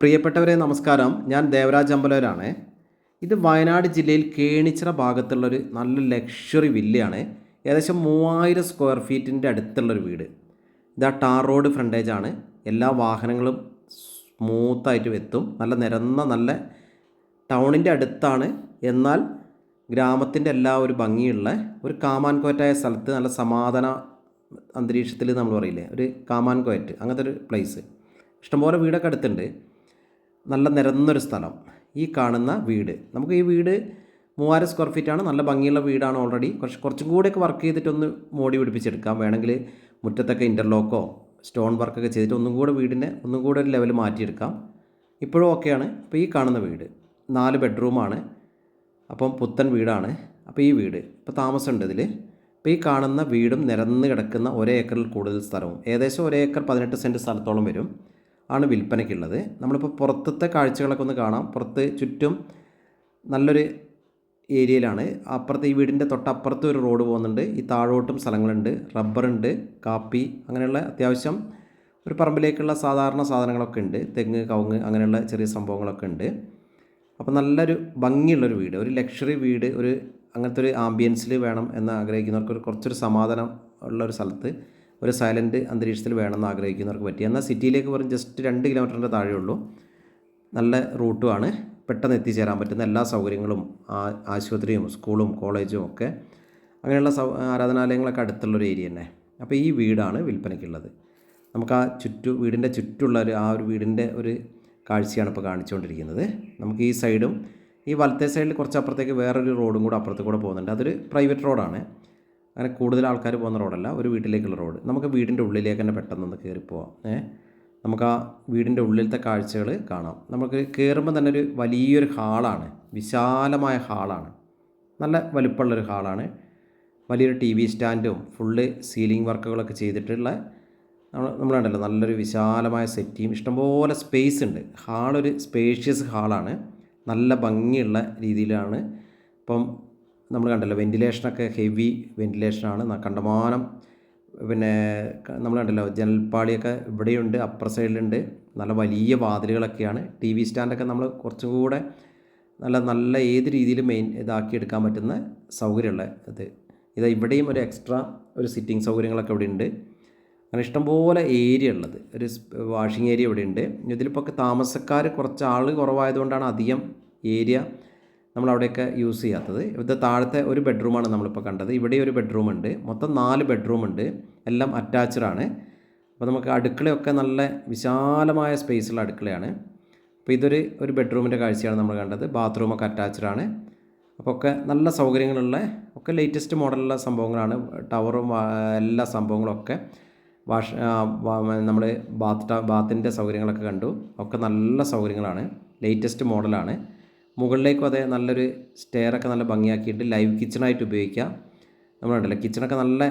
പ്രിയപ്പെട്ടവരെ നമസ്കാരം. ഞാൻ ദേവരാജ് അമ്പലവരാണ്. ഇത് വയനാട് ജില്ലയിൽ കേണിച്ചിറ ഭാഗത്തുള്ളൊരു നല്ല ലക്ഷറി വില്ലയാണ്. ഏകദേശം മൂവായിരം സ്ക്വയർ ഫീറ്റിന്റെ അടുത്തുള്ളൊരു വീട്. ഇത് ആ ടാർ റോഡ് ഫ്രണ്ടേജ് ആണ് എല്ലാ വാഹനങ്ങളും സ്മൂത്തായിട്ട് എത്തും. നല്ല നിരന്ന നല്ല ടൗണിന്റെ അടുത്താണ്. എന്നാൽ ഗ്രാമത്തിന്റെ എല്ലാ ഒരു ഭംഗിയുള്ള ഒരു കാമാൻകോറ്റായ സ്ഥലത്ത് നല്ല സമാധാന അന്തരീക്ഷത്തിൽ നമ്മൾ പറയില്ലേ? ഒരു കാമാൻകോയറ്റ് അങ്ങനത്തെ ഒരു പ്ലേസ് ഇഷ്ടംപോലെ വീടൊക്കെ അടുത്തുണ്ട്. നല്ല നിരന്നൊരു സ്ഥലം. ഈ കാണുന്ന വീട്. നമുക്ക് ഈ വീട് മൂവായിരം സ്ക്വയർ ഫീറ്റാണ് നല്ല ഭംഗിയുള്ള വീടാണ് ഓൾറെഡി കുറച്ച് കുറച്ചും കൂടെയൊക്കെ വർക്ക് ചെയ്തിട്ടൊന്ന് മോടി പിടിപ്പിച്ചെടുക്കാം. വേണമെങ്കിൽ മുറ്റത്തൊക്കെ ഇന്റർലോക്കോ സ്റ്റോൺ വർക്കൊക്കെ ചെയ്തിട്ട് ഒന്നും കൂടെ വീടിനെ ഒന്നും കൂടെ ഒരു ലെവൽ മാറ്റിയെടുക്കാം. ഇപ്പോഴും ഓക്കെയാണ് ഇപ്പോൾ ഈ കാണുന്ന വീട് നാല് ബെഡ്റൂമാണ് അപ്പം പുത്തൻ വീടാണ്. അപ്പോൾ ഈ വീട്. ഇപ്പോൾ താമസമുണ്ട് ഇതിൽ ഇപ്പോൾ ഈ കാണുന്ന വീടും നിരന്ന് കിടക്കുന്ന ഒരേ ഏക്കറിൽ കൂടുതൽ സ്ഥലവും. ഏകദേശം ഒരേ ഏക്കർ പതിനെട്ട് സെന്റ് സ്ഥലത്തോളം വരും. ആണ് വിൽപ്പനയ്ക്കുള്ളത് നമ്മളിപ്പോൾ പുറത്തത്തെ കാഴ്ചകളൊക്കെ ഒന്ന് കാണാം. പുറത്ത് ചുറ്റും നല്ലൊരു ഏരിയയിലാണ്. അപ്പുറത്ത് ഈ വീടിന്റെ തൊട്ടപ്പുറത്ത് ഒരു റോഡ് പോകുന്നുണ്ട്. ഈ താഴോട്ടും സ്ഥലങ്ങളുണ്ട്. റബ്ബറുണ്ട് കാപ്പി അങ്ങനെയുള്ള അത്യാവശ്യം ഒരു പറമ്പിലേക്കുള്ള സാധാരണ സാധനങ്ങളൊക്കെ ഉണ്ട്. തെങ്ങ് കവുങ്ങ് അങ്ങനെയുള്ള ചെറിയ സംഭവങ്ങളൊക്കെ ഉണ്ട്. അപ്പോൾ നല്ലൊരു ഭംഗിയുള്ളൊരു വീട്. ഒരു ലക്ഷറി വീട് ഒരു അങ്ങനത്തെ ഒരു ആംബിയൻസിൽ വേണം എന്ന് ആഗ്രഹിക്കുന്നവർക്ക് ഒരു കുറച്ചൊരു സമാധാനം ഉള്ള ഒരു സ്ഥലത്ത് ഒരു സൈലന്റ് അന്തരീക്ഷത്തിൽ വേണമെന്ന് ആഗ്രഹിക്കുന്നവർക്ക് പറ്റി. എന്നാൽ സിറ്റിയിലേക്ക് പറഞ്ഞ് ജസ്റ്റ് രണ്ട് കിലോമീറ്ററിന്റെ താഴെയുള്ളൂ നല്ല റൂട്ടുമാണ് പെട്ടെന്ന് എത്തിച്ചേരാൻ പറ്റുന്ന എല്ലാ സൗകര്യങ്ങളും ആശുപത്രിയും സ്കൂളും കോളേജും ഒക്കെ അങ്ങനെയുള്ള സൗ ആരാധനാലയങ്ങളൊക്കെ അടുത്തുള്ളൊരു ഏരിയ തന്നെ. അപ്പോൾ ഈ വീടാണ് വിൽപ്പനയ്ക്കുള്ളത്. നമുക്ക് ആ ചുറ്റു വീടിന്റെ ചുറ്റുള്ള ഒരു ആ ഒരു വീടിന്റെ ഒരു കാഴ്ചയാണ് ഇപ്പോൾ കാണിച്ചുകൊണ്ടിരിക്കുന്നത്. നമുക്ക് ഈ സൈഡും ഈ വലത്തെ സൈഡിൽ കുറച്ച് അപ്പുറത്തേക്ക് വേറൊരു റോഡും കൂടെ അപ്പുറത്ത് കൂടെ പോകുന്നുണ്ട്. അതൊരു പ്രൈവറ്റ് റോഡാണ് അങ്ങനെ കൂടുതൽ ആൾക്കാർ പോകുന്ന റോഡല്ല ഒരു വീട്ടിലേക്കുള്ള റോഡ് നമുക്ക് വീടിന്റെ ഉള്ളിലേക്ക് തന്നെ പെട്ടെന്നൊന്ന് കയറി പോവാം. ഏ? നമുക്ക് ആ വീടിന്റെ ഉള്ളിലത്തെ കാഴ്ചകൾ കാണാം. നമുക്ക് കയറുമ്പോൾ തന്നെ ഒരു വലിയൊരു ഹാളാണ് വിശാലമായ ഹാളാണ്. നല്ല വലുപ്പമുള്ളൊരു ഹാളാണ്. വലിയൊരു ടി വി സ്റ്റാൻഡും ഫുള്ള് സീലിംഗ് വർക്കുകളൊക്കെ ചെയ്തിട്ടുള്ള നമ്മൾ നമ്മളുണ്ടല്ലോ നല്ലൊരു വിശാലമായ സെറ്റിയും ഇഷ്ടംപോലെ സ്പേസ് ഉണ്ട്. ഹാളൊരു സ്പേഷ്യസ് ഹാളാണ്. നല്ല ഭംഗിയുള്ള രീതിയിലാണ്. ഇപ്പം നമ്മൾ കണ്ടല്ലോ വെന്റിലേഷനൊക്കെ ഹെവി വെന്റിലേഷനാണ് കണ്ടമാനം പിന്നെ നമ്മൾ കണ്ടല്ലോ ജനൽപ്പാളിയൊക്കെ ഇവിടെയുണ്ട് അപ്പർ സൈഡിലുണ്ട് നല്ല വലിയ വാതിലുകളൊക്കെയാണ്. ടി വി സ്റ്റാൻഡൊക്കെ നമ്മൾ കുറച്ചും കൂടെ നല്ല നല്ല ഏത് രീതിയിൽ മെയിൻ ഇതാക്കി എടുക്കാൻ പറ്റുന്ന സൗകര്യമുള്ള ഇത്. ഇത് ഇവിടെയും ഒരു എക്സ്ട്രാ ഒരു സിറ്റിംഗ് സൗകര്യങ്ങളൊക്കെ ഇവിടെ ഉണ്ട് അങ്ങനെ ഇഷ്ടംപോലെ ഏരിയ ഉള്ളത്. ഒരു വാഷിംഗ് ഏരിയ ഇവിടെ ഉണ്ട് ഇതിലിപ്പോൾ താമസക്കാർ കുറച്ച് ആൾ കുറവായതുകൊണ്ടാണ് അധികം ഏരിയ നമ്മൾ അവിടെയൊക്കെ യൂസ് ചെയ്യാത്തത്. ഇത് താഴത്തെ ഒരു ബെഡ്റൂമാണ് നമ്മളിപ്പോൾ കണ്ടത്. ഇവിടെ ഒരു ബെഡ്റൂം ഉണ്ട്. മൊത്തം നാല് ബെഡ്റൂം ഉണ്ട്. എല്ലാം അറ്റാച്ച്ഡ് ആണ്. അപ്പോൾ നമുക്ക് അടുക്കളയൊക്കെ നല്ല വിശാലമായ സ്പേസുള്ള അടുക്കളയാണ്. അപ്പോൾ ഇതൊരു ഒരു ബെഡ്റൂമിന്റെ കാഴ്ചയാണ് നമ്മൾ കണ്ടത്. ബാത്റൂമൊക്കെ അറ്റാച്ച്ഡ് ആണ്. അപ്പോൾ ഒക്കെ നല്ല സൗകര്യങ്ങളുള്ള ഒക്കെ ലേറ്റസ്റ്റ് മോഡലുള്ള സംഭവങ്ങളാണ്. ടവറും എല്ലാ സംഭവങ്ങളൊക്കെ വാഷ് നമ്മൾ ബാത്ത് ബാത്തിന്റെ സൗകര്യങ്ങളൊക്കെ കണ്ടു. ഒക്കെ നല്ല സൗകര്യങ്ങളാണ്. ലേറ്റസ്റ്റ് മോഡലാണ് മുകളിലേക്കും അതേ നല്ലൊരു സ്റ്റെയറൊക്കെ നല്ല ഭംഗിയാക്കിയിട്ട് ലൈവ് കിച്ചണായിട്ട് ഉപയോഗിക്കാം നമ്മളുണ്ടല്ലോ കിച്ചണൊക്കെ നല്ല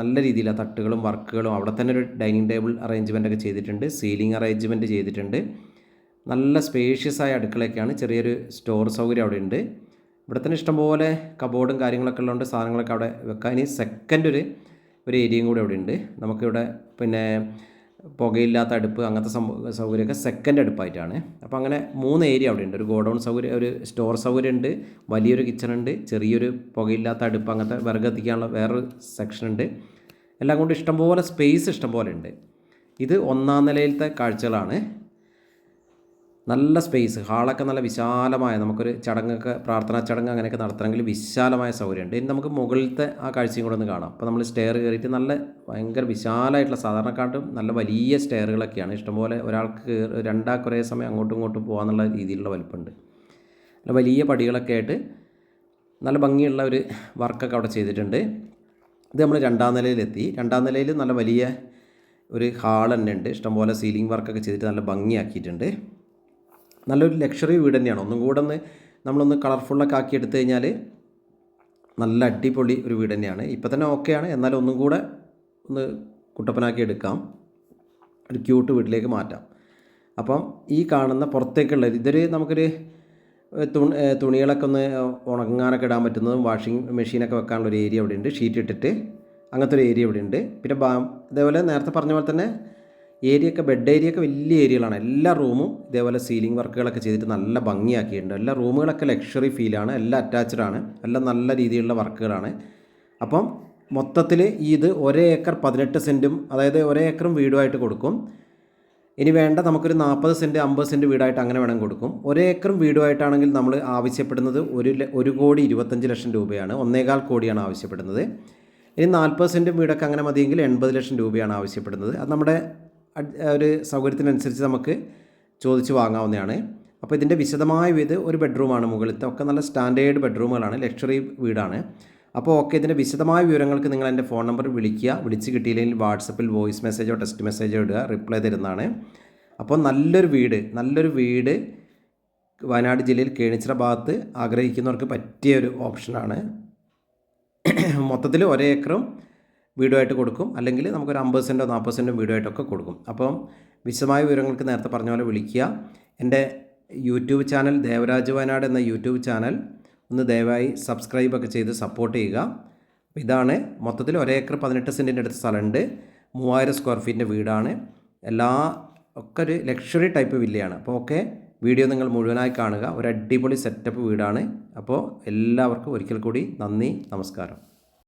നല്ല രീതിയിൽ രീതിയിലാണ് തട്ടുകളും വർക്കുകളും. അവിടെ തന്നെ ഒരു ഡൈനിങ് ടേബിൾ അറേഞ്ച്മെന്റ് ഒക്കെ ചെയ്തിട്ടുണ്ട് സീലിംഗ് അറേഞ്ച്മെന്റ് ചെയ്തിട്ടുണ്ട്. നല്ല സ്പേഷ്യസ് ആയ അടുക്കളയൊക്കെയാണ് ചെറിയൊരു സ്റ്റോർ സൗകര്യം അവിടെ ഉണ്ട്. ഇവിടെ തന്നെ ഇഷ്ടംപോലെ കബോർഡും കാര്യങ്ങളൊക്കെ ഉള്ളതുകൊണ്ട് സാധനങ്ങളൊക്കെ അവിടെ വെക്കാം. ഇനി സെക്കൻഡ് ഒരു ഒരു ഏരിയയും കൂടി അവിടെ ഉണ്ട്. നമുക്കിവിടെ പിന്നെ പുകയില്ലാത്ത അടുപ്പ് അങ്ങനത്തെ സൗകര്യമൊക്കെ സെക്കൻഡ് അടുപ്പായിട്ടാണ്. അപ്പോൾ അങ്ങനെ മൂന്ന് ഏരിയ അവിടെ ഉണ്ട്. ഒരു ഗോഡൗൺ സൗകര്യം ഒരു സ്റ്റോർ സൗകര്യം ഉണ്ട് വലിയൊരു കിച്ചൺ ഉണ്ട് ചെറിയൊരു പുകയില്ലാത്ത അടുപ്പ് അങ്ങനത്തെ വിറക് എത്തിക്കാനുള്ള വേറൊരു സെക്ഷൻ ഉണ്ട്. എല്ലാം കൊണ്ട് ഇഷ്ടംപോലെ സ്പേസ് ഇഷ്ടംപോലെ ഉണ്ട്. ഇത് ഒന്നാം നിലയിലത്തെ കാഴ്ചകളാണ്. നല്ല സ്പേസ് ഹാളൊക്കെ നല്ല വിശാലമായ നമുക്കൊരു ചടങ്ങൊക്കെ പ്രാർത്ഥനാ ചടങ്ങ് അങ്ങനെയൊക്കെ നടത്തണമെങ്കിൽ വിശാലമായ സൗകര്യമുണ്ട്. ഇനി നമുക്ക് മുകളിലത്തെ ആ കാഴ്ചയും കൂടെ ഒന്ന് കാണാം. അപ്പോൾ നമ്മൾ സ്റ്റെയർ കയറിയിട്ട് നല്ല ഭയങ്കര വിശാലമായിട്ടുള്ള സാധാരണക്കാട്ടും നല്ല വലിയ സ്റ്റെയറുകളൊക്കെയാണ് ഇഷ്ടംപോലെ ഒരാൾക്ക് രണ്ടാൾ ഒരേ സമയം അങ്ങോട്ടും ഇങ്ങോട്ടും പോകാമെന്നുള്ള രീതിയിലുള്ള വലിപ്പമുണ്ട്. നല്ല വലിയ പടികളൊക്കെ ആയിട്ട് നല്ല ഭംഗിയുള്ള ഒരു വർക്കൊക്കെ അവിടെ ചെയ്തിട്ടുണ്ട്. ഇത് നമ്മൾ രണ്ടാം നിലയിലെത്തി. രണ്ടാം നിലയിൽ നല്ല വലിയ ഒരു ഹാൾ തന്നെ ഉണ്ട്. ഇഷ്ടംപോലെ സീലിംഗ് വർക്കൊക്കെ ചെയ്തിട്ട് നല്ല ഭംഗിയാക്കിയിട്ടുണ്ട്. നല്ലൊരു ലക്ഷറി വീട് തന്നെയാണ്. ഒന്നും കൂടെ ഒന്ന് നമ്മളൊന്ന് കളർഫുള്ളൊക്കെ ആക്കി എടുത്തു കഴിഞ്ഞാൽ നല്ല അടിപൊളി ഒരു വീട് തന്നെയാണ്. ഇപ്പം തന്നെ ഓക്കെയാണ് എന്നാലും ഒന്നും കൂടെ ഒന്ന് കുട്ടപ്പനാക്കി എടുക്കാം. ഒരു ക്യൂട്ട് വീട്ടിലേക്ക് മാറ്റാം. അപ്പം ഈ കാണുന്ന പുറത്തേക്കുള്ള ഇതൊരു നമുക്കൊരു തുണി തുണികളൊക്കെ ഒന്ന് ഉണങ്ങാനൊക്കെ ഇടാൻ പറ്റുന്നതും വാഷിംഗ് മെഷീനൊക്കെ വെക്കാനുള്ള ഒരു ഏരിയ ഇവിടെ ഉണ്ട് ഷീറ്റ് ഇട്ടിട്ട് അങ്ങനത്തെ ഒരു ഏരിയ ഇവിടെ ഉണ്ട് പിന്നെ ബാ ഇതേപോലെ നേരത്തെ പറഞ്ഞ പോലെ തന്നെ ഏരിയ ഒക്കെ ബെഡ് ഏരിയ ഒക്കെ വലിയ ഏരിയകളാണ് എല്ലാ റൂമും ഇതേപോലെ സീലിംഗ് വർക്കുകളൊക്കെ ചെയ്തിട്ട് നല്ല ഭംഗിയാക്കിയിട്ടുണ്ട്. എല്ലാ റൂമുകളൊക്കെ ലക്ഷറി ഫീലാണ് എല്ലാം അറ്റാച്ച്ഡ് ആണ്. എല്ലാം നല്ല രീതിയിലുള്ള വർക്കുകളാണ് അപ്പം മൊത്തത്തിൽ ഇത് ഒരേ ഏക്കർ പതിനെട്ട് സെന്റും അതായത് ഒരേ ഏക്കറും വീടുമായിട്ട് കൊടുക്കും. ഇനി വേണ്ട നമുക്കൊരു നാൽപ്പത് സെന്റ് അമ്പത് സെന്റ് വീടായിട്ട് അങ്ങനെ വേണം കൊടുക്കും. ഒരേ ഏക്കറും വീടുമായിട്ടാണെങ്കിൽ നമ്മൾ ആവശ്യപ്പെടുന്നത് ഒരു ഒരു കോടി ഇരുപത്തഞ്ച് ലക്ഷം രൂപയാണ്. ഒന്നേകാൽ കോടിയാണ് ആവശ്യപ്പെടുന്നത്. ഇനി നാൽപ്പത് സെന്റും വീടൊക്കെ അങ്ങനെ മതിയെങ്കിൽ എൺപത് ലക്ഷം രൂപയാണ് ആവശ്യപ്പെടുന്നത്. അത് നമ്മുടെ ഒരു സൗകര്യത്തിനനുസരിച്ച് നമുക്ക് ചോദിച്ച് വാങ്ങാവുന്നതാണ്. അപ്പോൾ ഇതിന്റെ വിശദമായ വീട് ഒരു ബെഡ്റൂമാണ് മുകളിലത്തെ ഒക്കെ നല്ല സ്റ്റാൻഡേർഡ് ബെഡ്റൂമുകളാണ് ലക്ഷറി വീടാണ്. അപ്പോൾ ഓക്കെ ഇതിന്റെ വിശദമായ വിവരങ്ങൾക്ക് നിങ്ങൾ എന്റെ ഫോൺ നമ്പർ വിളിക്കുക. വിളിച്ച് കിട്ടിയില്ലെങ്കിൽ വാട്സപ്പിൽ വോയിസ് മെസ്സേജോ ടെക്സ്റ്റ് മെസ്സേജോ ഇടുക റിപ്ലൈ തരുന്നതാണ്. അപ്പോൾ നല്ലൊരു വീട് നല്ലൊരു വീട് വയനാട് ജില്ലയിൽ കേണിച്ചിറ ഭാഗത്ത് ആഗ്രഹിക്കുന്നവർക്ക് പറ്റിയ ഒരു ഓപ്ഷനാണ്. മൊത്തത്തിൽ ഒരേ ഏക്കറും വീടുമായിട്ട് കൊടുക്കും. അല്ലെങ്കിൽ നമുക്കൊരു അമ്പത് സെന്റോ നാൽപ്പത് സെന്റോ വീടുമായിട്ടൊക്കെ കൊടുക്കും. അപ്പം വിശദമായ വിവരങ്ങൾക്ക് നേരത്തെ പറഞ്ഞ പോലെ വിളിക്കുക. എന്റെ യൂട്യൂബ് ചാനൽ ദേവരാജ് വയനാട് എന്ന യൂട്യൂബ് ചാനൽ ഒന്ന് ദയവായി സബ്സ്ക്രൈബൊക്കെ ചെയ്ത് സപ്പോർട്ട് ചെയ്യുക. ഇതാണ്. മൊത്തത്തിൽ ഒരേക്കർ പതിനെട്ട് സെന്റിന്റെ അടുത്ത് സ്ഥലമുണ്ട്. മൂവായിരം സ്ക്വയർ ഫീറ്റിന്റെ വീടാണ്. എല്ലാ ഒക്കെ ഒരു ലക്ഷറി ടൈപ്പ് വില്ലയാണ് അപ്പോൾ ഓക്കെ വീഡിയോ നിങ്ങൾ മുഴുവനായി കാണുക. ഒരു അടിപൊളി സെറ്റപ്പ് വീടാണ്. അപ്പോൾ എല്ലാവർക്കും ഒരിക്കൽ കൂടി നന്ദി നമസ്കാരം.